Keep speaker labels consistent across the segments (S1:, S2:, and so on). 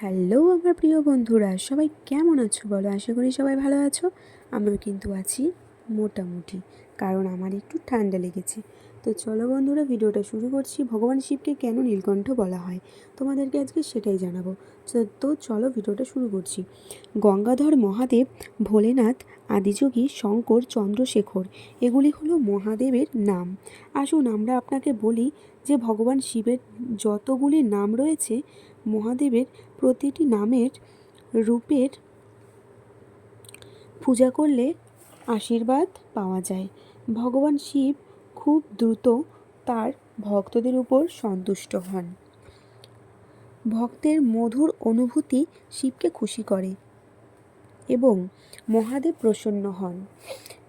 S1: Hello আমার প্রিয় বন্ধুরা, সবাই কেমন আছো বলো? আশা করি সবাই ভালো আছো। আমিও কিন্তু আছি মোটামুটি। কারণ আমার একটু ঠান্ডা লেগেছে। তো চলো বন্ধুরা, ভিডিওটা শুরু করছি। ভগবান শিবকে কেন নীলকণ্ঠ বলা হয়? তোমাদেরকে আজকে সেটাই জানাব। তো- চলো ভিডিওটা শুরু করছি। গঙ্গাধর মহাদেব, ভোলেনাথ, আদিযোগী, শঙ্কর, চন্দ্রশেখর, এগুলি হলো মহাদেবের নাম। আসুন আমরা আপনাকে বলি যে ভগবান শিবের যতগুলি নাম রয়েছে, মহাদেবের প্রতিটি নামের রূপের পূজা করলে আশীর্বাদ পাওয়া যায়। ভগবান শিব খুব দ্রুত তার ভক্তদের উপর সন্তুষ্ট হন। ভক্তের মধুর অনুভূতি শিবকে খুশি করে এবং মহাদেব প্রসন্ন হন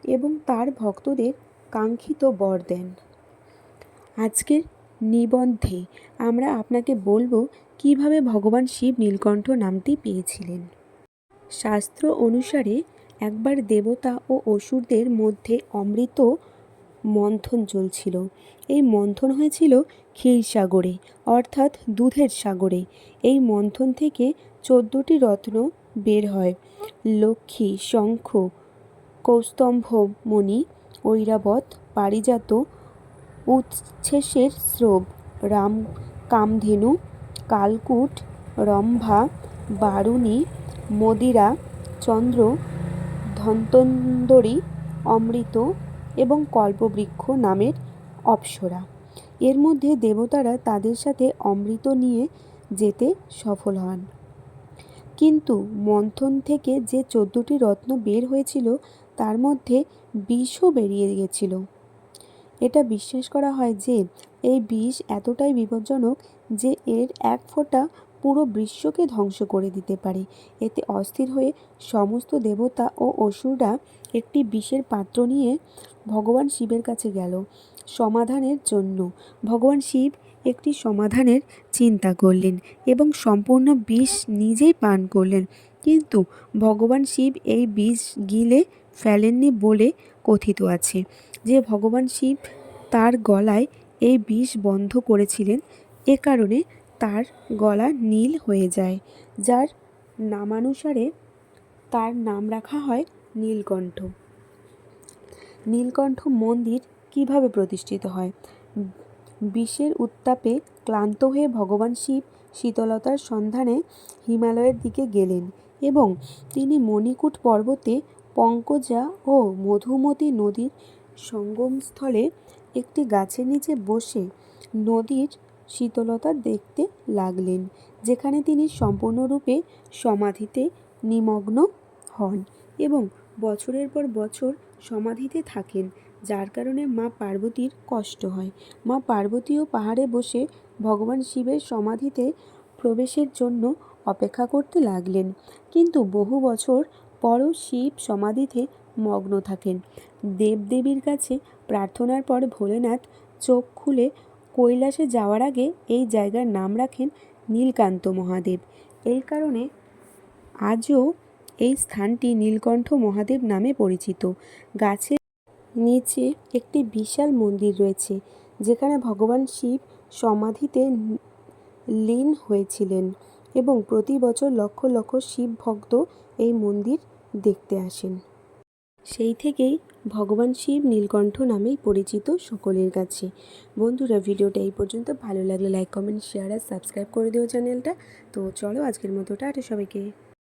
S1: এবং তার ভক্তদের কাঙ্ক্ষিত বর দেন। আজকের নিবন্ধে আমরা আপনাকে বলব কীভাবে ভগবান শিব নীলকণ্ঠ নামটি পেয়েছিলেন। শাস্ত্র অনুসারে একবার দেবতা ও অসুরদের মধ্যে অমৃত মন্থন চলছিল। এই মন্থন হয়েছিল ক্ষীর সাগরে, অর্থাৎ দুধের সাগরে। এই মন্থন থেকে চোদ্দোটি রত্ন বের হয়। লক্ষ্মী, শঙ্খ কৌস্তম্ভমণি ঐরাবত, পারিজাত উচ্ছ্বাসের স্রোব, রাম, কামধেনু, কালকুট, রম্ভা, বারুণী, মদিরা, চন্দ্র ধন্তন্দরী, অমৃত এবং কল্পবৃক্ষ নামের অপ্সরা। এর মধ্যে দেবতারা তাদের সাথে অমৃত নিয়ে যেতে সফল হন। কিন্তু মন্থন থেকে যে চোদ্দোটি রত্ন বের হয়েছিল, তার মধ্যে বিষও বেরিয়ে গিয়েছিল এটা বিশ্বাস করা হয় যে, এই বিষ এতটাই বিপজ্জনক যে এর এক ফোঁটা পুরো বিশ্বকে ধ্বংস করে দিতে পারে। এতে অস্থির হয়ে সমস্ত দেবতা ও অসুররা একটি বিষের পাত্র নিয়ে ভগবান শিবের কাছে গেল। সমাধানের জন্য ভগবান শিব একটি সমাধানের চিন্তা করলেন এবং সম্পূর্ণ বিষ নিজেই পান করলেন। কিন্তু ভগবান শিব এই বিষ গিলে ফেলেননি বলে কথিত আছে। যে ভগবান শিব তার গলায় এই বিষ বন্ধ করেছিলেন এ কারণে তার গলা নীল হয়ে যায়, যার নামানুসারে তার নাম রাখা হয় নীলকণ্ঠ। নীলকণ্ঠ মন্দির কীভাবে প্রতিষ্ঠিত হয়? বিষের উত্তাপে ক্লান্ত হয়ে ভগবান শিব শীতলতার সন্ধানে হিমালয়ের দিকে গেলেন এবং তিনি মণিকূট পর্বতে পঙ্কজা ও মধুমতি নদীর সঙ্গমস্থলে একটি গাছের নিচে বসে নদীর শীতলতা দেখতে লাগলেন, যেখানে তিনি সম্পূর্ণরূপে সমাধিতে নিমগ্ন হন এবং বছরের পর বছর সমাধিতে থাকেন, যার কারণে মা পার্বতীর কষ্ট হয়। মা পার্বতীও পাহাড়ে বসে ভগবান শিবের সমাধিতে প্রবেশের জন্য অপেক্ষা করতে লাগলেন। কিন্তু বহু বছর পরও শিব সমাধিতে মগ্ন থাকেন। দেবদেবীর কাছে প্রার্থনার পর ভোলেনাথ চোখ খুলে কৈলাসে যাওয়ার আগে এই জায়গার নাম রাখেন নীলকান্ত মহাদেব। এই কারণে আজও এই স্থানটি নীলকণ্ঠ মহাদেব নামে পরিচিত। গাছের নিচে একটি বিশাল মন্দির রয়েছে, যেখানে ভগবান শিব সমাধিতে লীন হয়েছিলেন এবং প্রতি বছর লক্ষ লক্ষ শিব ভক্ত এই মন্দির দেখতে আসেন। সেই থেকেই ভগবান শিব নীলকণ্ঠ নামেই পরিচিত সকলের কাছে। বন্ধুরা, ভিডিওটা এই পর্যন্ত। ভালো লাগলে লাইক কমেন্ট শেয়ার আর সাবস্ক্রাইব করে দিও চ্যানেলটা। তো চলো আজকের মতো, টাটা সবাইকে।